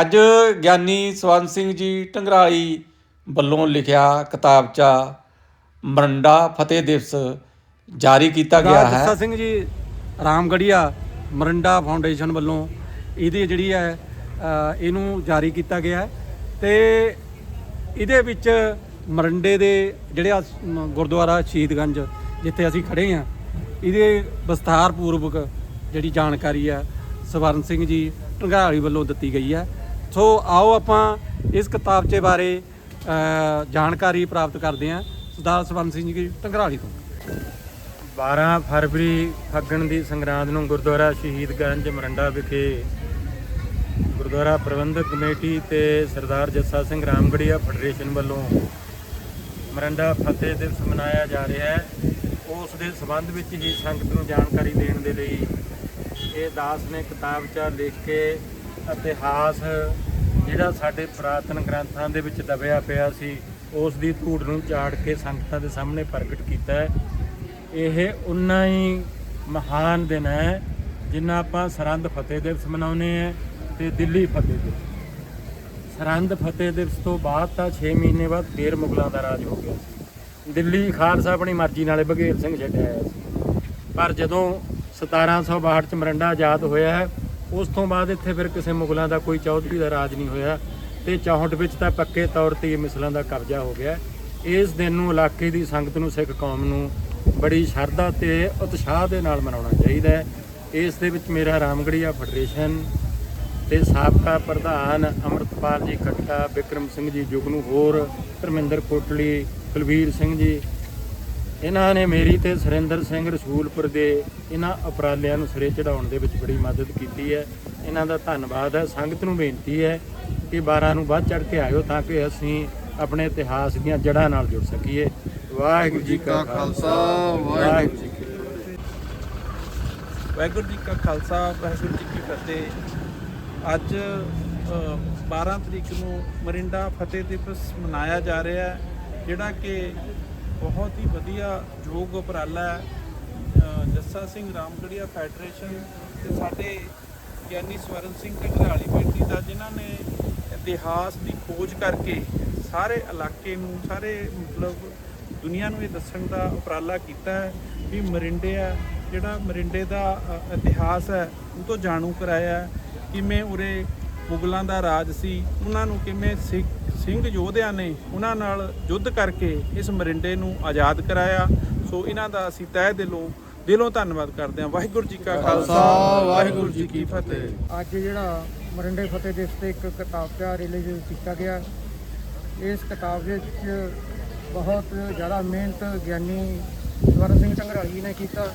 ਅੱਜ ਗਿਆਨੀ ਸਵਰਨ ਸਿੰਘ ਜੀ ਢੰਗਰਾਲੀ ਵੱਲੋਂ ਲਿਖਿਆ ਕਿਤਾਬਚਾ ਮਰੰਡਾ ਫਤਿਹ ਦਿਵਸ ਜਾਰੀ ਕੀਤਾ ਗਿਆ ਹੈ। ਜੱਸਾ ਸਿੰਘ ਜੀ ਰਾਮਗੜੀਆ ਮਰੰਡਾ ਫਾਊਂਡੇਸ਼ਨ ਵੱਲੋਂ ਇਹਦੀ ਜਿਹੜੀ ਹੈ ਇਹਨੂੰ ਜਾਰੀ ਕੀਤਾ ਗਿਆ ਹੈ ਤੇ ਇਹਦੇ ਵਿੱਚ ਮਰੰਡੇ ਦੇ ਜਿਹੜੇ ਆ ਗੁਰਦੁਆਰਾ ਸ਼ਹੀਦਗੰਜ ਜਿੱਥੇ ਅਸੀਂ ਖੜੇ ਹਾਂ ਇਹਦੇ ਵਿਸਥਾਰ ਪੂਰਵਕ ਜਿਹੜੀ ਜਾਣਕਾਰੀ ਆ ਸਵਰਨ ਸਿੰਘ ਜੀ ਢੰਗਾਲੀ ਵੱਲੋਂ ਦਿੱਤੀ ਗਈ ਹੈ। ਸੋ ਆਓ ਆਪਾਂ ਇਸ ਕਿਤਾਬਚੇ ਬਾਰੇ ਜਾਣਕਾਰੀ ਪ੍ਰਾਪਤ ਕਰਦੇ ਹਾਂ ਸਰਦਾਰ ਸਵਰਨ ਸਿੰਘ ਜੀ ਢੰਗਾਲੀ ਤੋਂ। 12 ਫਰਵਰੀ ਫੱਗਣ ਦੀ ਸੰਗਰਾਂਦ ਨੂੰ ਗੁਰਦੁਆਰਾ ਸ਼ਹੀਦਗੰਜ ਮਰੰਡਾ ਵਿਖੇ ਗੁਰਦੁਆਰਾ ਪ੍ਰਬੰਧਕ ਕਮੇਟੀ ਤੇ ਸਰਦਾਰ ਜੱਸਾ ਸਿੰਘ ਰਾਮਗੜੀਆ ਫੈਡਰੇਸ਼ਨ ਵੱਲੋਂ ਮਰੰਡਾ ਫਤਿਹ ਦਿਵਸ ਮਨਾਇਆ ਜਾ ਰਿਹਾ ਹੈ। ਉਸ ਦੇ ਸੰਬੰਧ ਵਿੱਚ ਹੀ ਸੰਗਤ ਨੂੰ ਜਾਣਕਾਰੀ ਦੇਣ ਦੇ ਲਈ ਇਹ ਦਾਸ ਨੇ ਕਿਤਾਬ 'ਚ ਲਿਖ ਕੇ ਇਤਿਹਾਸ ਜਿਹੜਾ ਸਾਡੇ ਪੁਰਾਤਨ ਗ੍ਰੰਥਾਂ ਦੇ ਵਿੱਚ ਦਬਿਆ ਪਿਆ ਸੀ, ਉਸ ਦੀ ਧੂੜ ਨੂੰ ਝਾੜ ਕੇ ਸੰਗਤਾਂ ਦੇ ਸਾਹਮਣੇ ਪ੍ਰਗਟ ਕੀਤਾ ਹੈ। ਇਹ ਉਨਾ ਹੀ ਮਹਾਨ ਦਿਨ ਹੈ, ਜਿੰਨਾ ਆਪਾਂ ਸਰਹੰਦ ਫਤਿਹ ਦਿਵਸ ਮਨਾਉਂਦੇ ਆ ਤੇ ਦਿੱਲੀ ਫਤਿਹ ਦਿਵਸ। ਸਰਹੰਦ ਫਤਿਹ ਦਿਵਸ ਤੋਂ ਬਾਅਦ ਤਾਂ 6 ਮਹੀਨੇ ਬਾਅਦ ਫੇਰ ਮੁਗਲਾਂ ਦਾ ਰਾਜ ਹੋ ਗਿਆ ਸੀ। ਦਿੱਲੀ ਖਾਲਸਾ ਆਪਣੀ ਮਰਜ਼ੀ ਨਾਲੇ ਬਘੇਲ ਸਿੰਘ ਛੱਡਿਆ ਆਇਆ ਸੀ। ਪਰ ਜਦੋਂ 1762 ਚ ਮਰੰਡਾ ਆਜ਼ਾਦ ਹੋਇਆ ਹੈ ਉਸ ਤੋਂ ਬਾਅਦ ਇੱਥੇ ਫਿਰ ਕਿਸੇ ਮੁਗਲਾਂ ਦਾ ਕੋਈ ਚੌਧਰੀ ਦਾ ਰਾਜ ਨਹੀਂ ਹੋਇਆ ਤੇ 64 ਵਿੱਚ ਤਾਂ ਪੱਕੇ ਤੌਰ ਤੇ ਇਹ ਮਿਸਲਾਂ ਦਾ ਕਬਜ਼ਾ ਹੋ ਗਿਆ। ਇਸ ਦਿਨ ਨੂੰ ਇਲਾਕੇ ਦੀ ਸੰਗਤ ਨੂੰ, ਸਿੱਖ ਕੌਮ ਨੂੰ ਬੜੀ ਸ਼ਰਧਾ ਤੇ ਉਤਸ਼ਾਹ ਦੇ ਨਾਲ ਮਨਾਉਣਾ ਚਾਹੀਦਾ ਹੈ। ਇਸ ਦੇ ਵਿੱਚ ਮੇਰਾ ਰਾਮਗੜੀਆ ਫੈਡਰੇਸ਼ਨ ਤੇ ਸਾਬਕਾ ਪ੍ਰਧਾਨ ਅਮਰਤਪਾਲ ਜੀ ਖੱਟਾ, ਵਿਕਰਮ ਸਿੰਘ ਜੀ ਜੁਗਨੂ ਹੋਰ, ਧਰਮਿੰਦਰ ਕੋਟਲੀ, ਕੁਲਵੀਰ ਸਿੰਘ ਜੀ ਇਹਨਾਂ ਨੇ ਮੇਰੀ ਤੇ ਸੁਰਿੰਦਰ ਸਿੰਘ ਰਸੂਲਪੁਰ ਦੇ ਇਹਨਾਂ ਉਪਰਾਲਿਆਂ ਨੂੰ ਸਿਰੇ ਚੜਾਉਣ ਦੇ ਵਿੱਚ ਬੜੀ ਮਦਦ ਕੀਤੀ ਹੈ। ਇਹਨਾਂ ਦਾ ਧੰਨਵਾਦ ਹੈ। ਸੰਗਤ ਨੂੰ ਬੇਨਤੀ ਹੈ ਕਿ 12 ਨੂੰ ਵੱਧ ਚੜ ਕੇ ਆਇਓ ਤਾਂ ਕਿ ਅਸੀਂ ਆਪਣੇ ਇਤਿਹਾਸ ਦੀਆਂ ਜੜ੍ਹਾਂ ਨਾਲ ਜੁੜ ਸਕੀਏ। ਵਾਹਿਗੁਰੂ ਜੀ ਕਾ ਖਾਲਸਾ। ਵਾਹਿਗੁਰੂ ਜੀ ਕੀ ਫਤਿਹ। ਵਾਹਿਗੁਰੂ ਜੀ ਕਾ ਖਾਲਸਾ। ਵਾਹਿਗੁਰੂ ਜੀ ਕੀ ਫਤਿਹ। ਅੱਜ ਅ, 12 ਤਰੀਕ ਨੂੰ ਮਰਿੰਡਾ ਫਤਿਹ ਦਿਵਸ ਮਨਾਇਆ ਜਾ ਰਿਹਾ ਹੈ ਜਿਹੜਾ ਕਿ ਬਹੁਤ ਹੀ ਵਧੀਆ ਯੋਗ ਉਪਰਾਲਾ ਹੈ। ਜੱਸਾ ਸਿੰਘ ਰਾਮਗੜੀਆ ਫੈਡਰੇਸ਼ਨ ਤੇ ਸਾਡੇ ਗਿਆਨੀ ਸਵਰਨ ਸਿੰਘ ਢੰਗਰਾਲੀ ਬੇਟੀ ਦਾ, ਜਿਨ੍ਹਾਂ ਨੇ ਇਤਿਹਾਸ ਦੀ ਖੋਜ ਕਰਕੇ ਸਾਰੇ ਇਲਾਕੇ ਨੂੰ, ਸਾਰੇ ਮਤਲਬ ਦੁਨੀਆ ਨੂੰ ਇਹ ਦੱਸਣ ਦਾ ਉਪਰਾਲਾ ਕੀਤਾ ਹੈ ਵੀ ਮਰਿੰਡੇ ਆ, ਜਿਹੜਾ ਮਰਿੰਡੇ ਦਾ ਇਤਿਹਾਸ ਹੈ, ਉਹ ਤੋਂ ਜਾਣੂ ਕਰਾਇਆ ਕਿਵੇਂ ਉਰੇ ਮੁਗਲਾਂ ਦਾ ਰਾਜ ਸੀ। ਉਹਨਾਂ ਨੂੰ ਕਿਵੇਂ ਸਿੱਖ- ਸਿੰਘ ਯੋਧਿਆਂ ਨੇ ਉਹਨਾਂ ਨਾਲ ਯੁੱਧ ਕਰਕੇ ਇਸ ਮਰਿੰਡੇ ਨੂੰ ਆਜ਼ਾਦ ਕਰਾਇਆ। ਸੋ ਇਹਨਾਂ ਦਾ ਅਸੀਂ ਤਹਿ ਦਿਲੋਂ ਦਿਲੋਂ ਧੰਨਵਾਦ ਕਰਦੇ ਹਾਂ। ਵਾਹਿਗੁਰੂ ਜੀ ਕਾ ਖਾਲਸਾ, ਵਾਹਿਗੁਰੂ ਜੀ ਕੀ ਫਤਿਹ। ਅੱਜ ਜਿਹੜਾ ਮਰਿੰਡੇ ਫਤਿਹ ਦਿਵਸ ਤੇ ਇੱਕ ਕਿਤਾਬ ਤਿਆਰ ਰਿਲੀਜ਼ ਕੀਤਾ ਗਿਆ। ਇਸ ਕਿਤਾਬ ਦੇ ਵਿੱਚ ਬਹੁਤ ਜ਼ਿਆਦਾ ਮਿਹਨਤ, ਗਿਆਨੀ ਸਵਰਨ ਸਿੰਘ ਢੰਗਰਾਲੀ ਨੇ ਕੀਤਾ।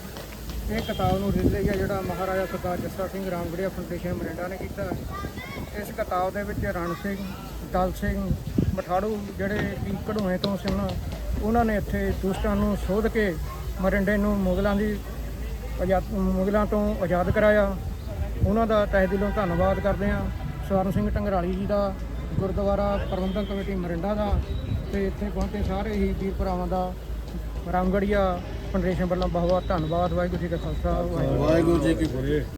ਇਹ ਕਿਤਾਬ ਨੂੰ ਰਿਲੀਜ਼ ਹੈ ਜਿਹੜਾ ਮਹਾਰਾਜਾ ਸਰਦਾਰ ਜੱਸਾ ਸਿੰਘ ਰਾਮਗੜੀਆ ਫਾਊਂਡੇਸ਼ਨ ਮਰਿੰਡਾ ਨੇ ਕੀਤਾ। ਇਸ ਕਿਤਾਬ ਦੇ ਵਿੱਚ ਰਣ ਸਿੰਘ, ਦਲ ਸਿੰਘ, ਮਠਾੜੂ ਜਿਹੜੇ ਕਿ ਕਢੂਏ ਤੋਂ ਸੀ ਉਹਨਾਂ ਨੇ ਇੱਥੇ ਦੁਸ਼ਟਾਂ ਨੂੰ ਸੋਧ ਕੇ ਮਰਿੰਡੇ ਨੂੰ ਮੁਗਲਾਂ ਦੀ ਆਜ਼ਾਦ ਮੁਗਲਾਂ ਤੋਂ ਆਜ਼ਾਦ ਕਰਾਇਆ। ਉਹਨਾਂ ਦਾ ਤਹਿ ਦਿਲੋਂ ਧੰਨਵਾਦ ਕਰਦੇ ਹਾਂ। ਸਵਰਨ ਸਿੰਘ ਢੰਗਰਾਲੀ ਜੀ ਦਾ, ਗੁਰਦੁਆਰਾ ਪ੍ਰਬੰਧਕ ਕਮੇਟੀ ਮਰਿੰਡਾ ਦਾ ਤੇ ਇੱਥੇ ਪਹੁੰਚੇ ਸਾਰੇ ਹੀ ਵੀਰ ਭਰਾਵਾਂ ਦਾ ਰਾਮਗੜੀਆ ਫਾਊਂਡੇਸ਼ਨ ਵੱਲੋਂ ਬਹੁਤ ਬਹੁਤ ਧੰਨਵਾਦ। ਵਾਹਿਗੁਰੂ ਜੀ ਕਾ ਖਾਲਸਾ ਵਾਹਿਗੁਰੂ ਵਾਹਿਗੁਰੂ ਜੀ ਕੀ ਫਤਿਹ।